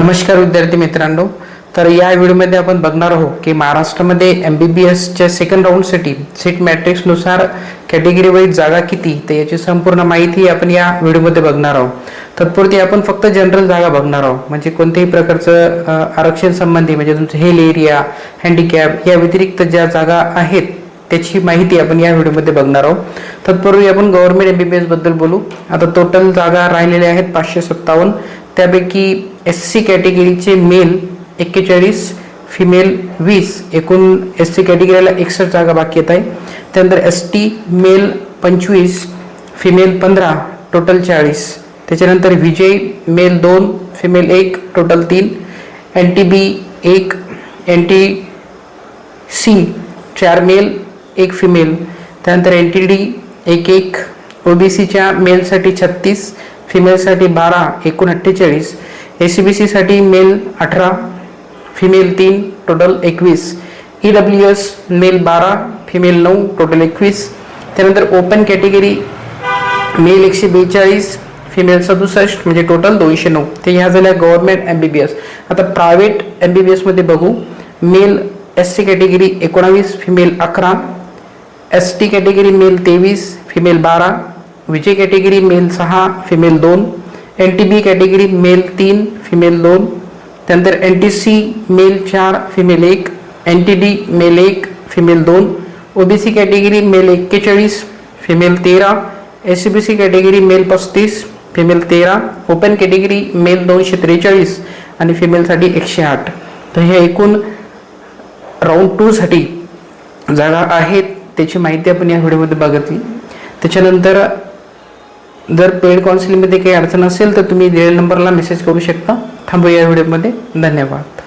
नमस्कार विद्यार्थी मित्रांनो. तर या व्हिडिओमध्ये आपण बघणार आहोत की महाराष्ट्रामध्ये एम बी बी एसच्या सेकंड राऊंडसाठी सीट मॅट्रिक्सनुसार कॅटेगरी वाईज जागा किती? तर याची संपूर्ण माहिती आपण या व्हिडिओमध्ये बघणार आहोत. तत्पुरती आपण फक्त जनरल जागा बघणार आहोत. म्हणजे कोणत्याही प्रकारचं आरक्षण संबंधी म्हणजे तुमचं हेल एरिया हँडिकॅप या व्यतिरिक्त ज्या जागा आहेत त्याची माहिती आपण या व्हिडिओमध्ये बघणार आहोत. तत्पूर्वी आपण गव्हर्नमेंट एम बी बद्दल बोलू. आता टोटल जागा राहिलेल्या आहेत पाचशे सत्तावन्न. त्यापैकी एस सी कॅटेगरीचे मेल एक्केचाळीस फिमेल वीस. एकूण एस सी कॅटेगरीला एकसष्ट जागा बाकी येत आहे. त्यानंतर एस टी मेल पंचवीस फिमेल पंधरा टोटल चाळीस. त्याच्यानंतर विजय मेल दोन फिमेल एक टोटल तीन. एन टी बी एक एन टी सी चार मेल एक फिमेल त्यानंतर एन टी डी एक एक. ओ बी सीच्या मेलसाठी छत्तीस फिमेलसाठी बारा एकूण अठ्ठेचाळीस. ए सी बी सीसाठी मेल अठरा फिमेल तीन टोटल एकवीस. ई डब्ल्यू एस मेल बारा फिमेल नऊ टोटल एकवीस. त्यानंतर ओपन कॅटेगरी मेल एकशे बेचाळीस फिमेल सदुसष्ट म्हणजे टोटल दोनशे नऊ. ते ह्या झाल्या government M B B S आता प्रायव्हेट एम बी बी एसमध्ये बघू. मेल एस सी कॅटेगरी एकोणावीस फिमेल अकरा एस टी कॅटेगरी मेल तेवीस फिमेल बारा विजय कॅटेगरी मेल सहा फिमेल दोन N T B category male तीन फिमेल दोन त्यानंतर एन टी सी मेल चार फिमेल एक एन टी डी मेल एक फिमेल दोन O B C category male एक्केचाळीस फिमेल तेरा S C B C category male पस्तीस फिमेल तेरा ओपन कॅटेगरी मेल दोनशे त्रेचाळीस आणि फिमेलसाठी एकशे आठ तर हे एकूण राऊंड टूसाठी जागा आहेत. त्याची माहिती आपण या व्हिडिओमध्ये बघितली. त्याच्यानंतर जर पेड काउन्सिलिंगमध्ये काही अडचण असेल तर तुम्ही दिलेल्या नंबरला मेसेज करू शकता. थांबू या व्हिडिओमध्ये. धन्यवाद.